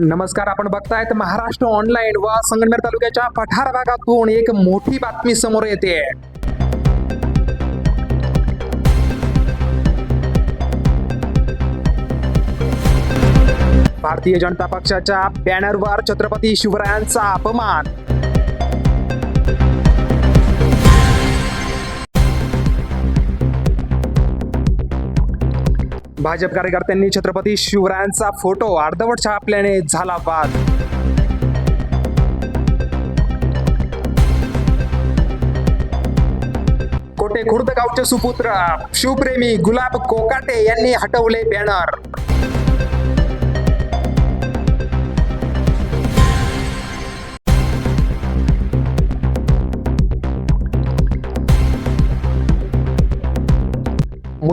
नमस्कार आपण बघतायत महाराष्ट्र ऑनलाईन व संगमनेर तालुक्याच्या पठार भागातून एक मोठी बातमी समोर येते. भारतीय जनता पक्षाच्या बॅनरवर छत्रपती शिवरायांचा अपमान. भाजप कार्यकर्त्यांनी छत्रपती शिवरायांचा फोटो अर्धवट छापल्याने झाला वाद कोटे खुर्द गावचे सुपुत्र शिवप्रेमी गुलाब कोकाटे यांनी हटवले बॅनर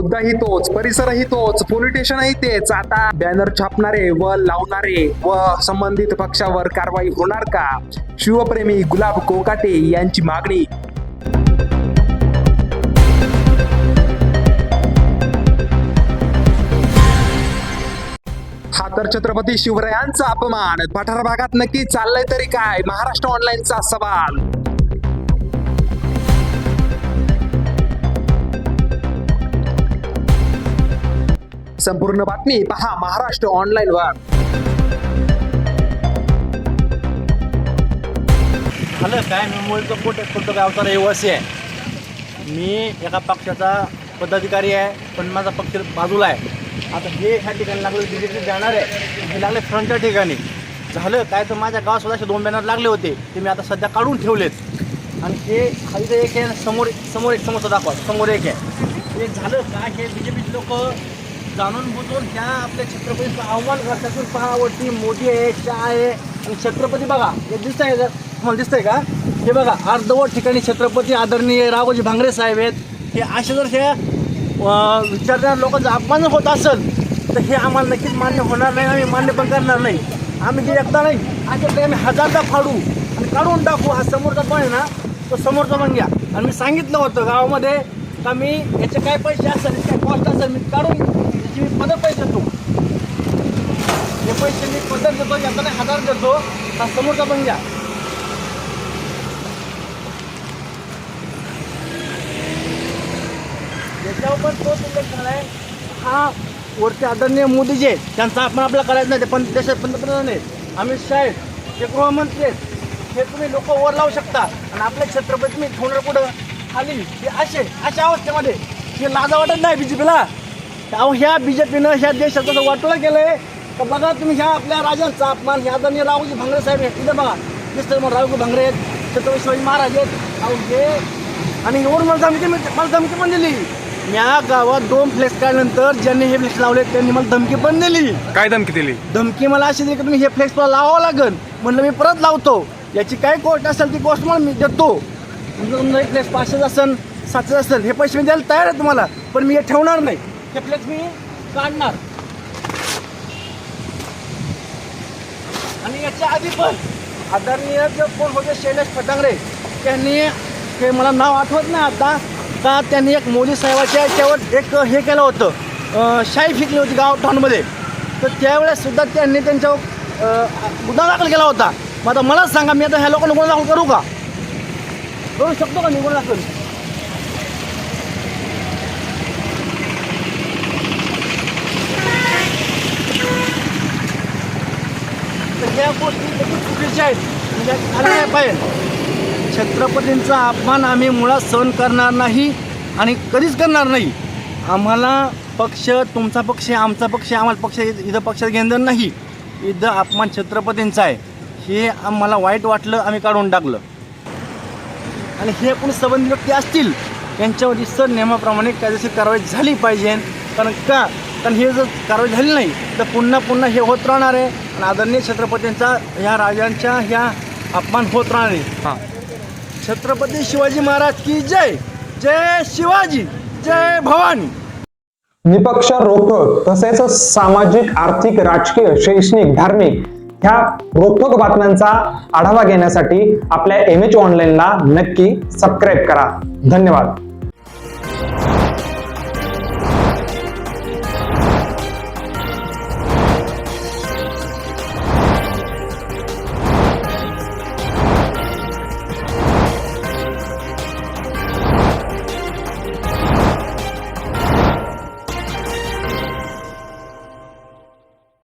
मुद्दाही तोच परिसरही तोच पोलीस स्टेशनही तेच. आता बॅनर छापणारे व लावणारे व संबंधित पक्षावर कारवाई होणार का? शिवप्रेमी गुलाब कोकाटे यांची मागणी. हा तर छत्रपती शिवरायांचा अपमान. पठार भागात नक्की चाललंय तरी काय? महाराष्ट्र ऑनलाईनचा सवाल. संपूर्ण बातमी पहा महाराष्ट्र ऑनलाईन वर. झालं काय? मी मूळचं पोट खोटं गावचा रहिवासी आहे. मी एका पक्षाचा पदाधिकारी आहे पण माझा पक्ष बाजूला आहे. आता हे ह्या ठिकाणी लागलं तिथे जाणार आहे. हे लागले फ्रंटच्या ठिकाणी. झालं काय? तर माझ्या गावात स्वतःचे दोन बॅनर लागले होते ते मी आता सध्या काढून ठेवलेत. आणि हे खाली तर एक आहे समोर समोर एक समोरचा दाखवा. समोर एक आहे. हे झालं काय? हे बी जे पीचे लोक जाणून बुजून ह्या आपल्या छत्रपतीचं आव्हान करतात पहावरती मोठी आहे चहा आहे आणि छत्रपती बघा हे दिसत आहे का? तुम्हाला दिसतंय का? हे बघा अर्धवट ठिकाणी छत्रपती आदरणीय राघोजी भांगरे साहेब आहेत. हे असे जर हे अं, विचारणाऱ्या लोकांचा अपमान होत असेल तर हे आम्हाला नक्कीच मान्य होणार नाही आम्ही मान्य पण करणार नाही. आम्ही जे एकदा नाही अशा आम्ही हजारदा फाडू आणि काढून टाकू हा समोरचा पण आहे ना तो समोरचा पण घ्या. आणि मी सांगितलं होतं गावामध्ये का मी याचे काय पैसे असेल काय कॉस्ट असेल मी काढून त्याची मी पदर पैसे देतो. हे पैसे मी पदर देतो याचा नाही हजार देतो. हा समोरचा पण घ्या. याच्यावर पण तोच उल्लेख झाला आहे. हा वरती आदरणीय मोदी जे आहेत, त्यांचा आपण आपला करायचं नाही ते पण देशात पंतप्रधान आहेत. अमित शाह आहेत ते गृहमंत्री आहेत. हे तुम्ही लोक वर लावू शकता. आणि आपल्या छत्रपती मी ठेवणार कुठं खाली हे असे अशा अवस्थेमध्ये हे लाजा वाटत नाही बी जे पीला अहो ह्या बी जे पीनं ह्या देशाचं जर वाटोळं केलं आहे तर बघा तुम्ही ह्या आपल्या राजांचा अपमान ह्या आदरणीय रावजी भांगरे साहेब आहेत. तिथे बघा दिसतं मग रावजी भांगरे आहेत छत्रपती शिवाजी महाराज आहेत. अहो हे आणि एवढं मला धमकी मला धमकी पण दिली. या गावात दोन फ्लेक्स काढल्यानंतर ज्यांनी हे फ्लेक्स लावले त्यांनी मला धमकी पण दिली. काय धमकी दिली? धमकी मला अशी दिली की तुम्ही हे फ्लेक्स मला लावावं लागेल. म्हणलं मी परत लावतो. याची काय कोस्ट असेल ती कोस्ट मला मी देतो. म्हणजे तुमचं एक फ्लेक्स पाचशेच असेल सातशेच असेल हे पैसे मी द्यायला तयार आहे तुम्हाला पण मी हे ठेवणार नाही. हे फ्लेक्स मी काढणार. आणि याच्या आधी पण आदरणीय जे कोण होते शैलेश फटांगरे त्यांनी ते मला नाव आठवत नाही आता. का त्यांनी एक मोदी साहेबाच्या याच्यावर एक हे केलं होतं. शाई फिकली होती गाव टाऊनमध्ये. तर त्यावेळेससुद्धा त्यांनी त्यांच्यावर गुन्हा दाखल केला होता. मग आता मलाच सांगा मी आता ह्या लोकांना गुन्हा दाखल करू का? करू शकतो का मी गुन्हा दाखल तर ह्या गोष्टी देखील चुकीच्या आहेत म्हणजे पाहिजे छत्रपतींचा अपमान आम्ही मुळात सहन करणार नाही आणि कधीच करणार नाही. आम्हाला पक्ष तुमचा पक्ष आमचा पक्ष आम्हाला पक्ष इथं पक्षात घेणं नाही. इथं अपमान छत्रपतींचा आहे. हे आम्हाला वाईट वाटलं आम्ही काढून टाकलं. आणि हे कोणी संबंधित व्यक्ती असतील त्यांच्यावर सर नियमाप्रमाणे कायदेशीर कारवाई झाली पाहिजे. कारण का? कारण हे जर कारवाई झाली नाही तर पुन्हा पुन्हा हे होत राहणार आहे. आणि आदरणीय छत्रपतींचा ह्या राजांच्या ह्या अपमान होत राहणार आहे छत्रपती शिवाजी महाराज की जय? जय शिवाजी जय भवानी. निपक्ष रोखोक तसेच सामाजिक आर्थिक राजकीय शैक्षणिक धार्मिक ह्या रोखोक बातम्यांचा आढावा घेण्यासाठी आपल्या एम एच ऑनलाईनला नक्की सबस्क्राईब करा. धन्यवाद.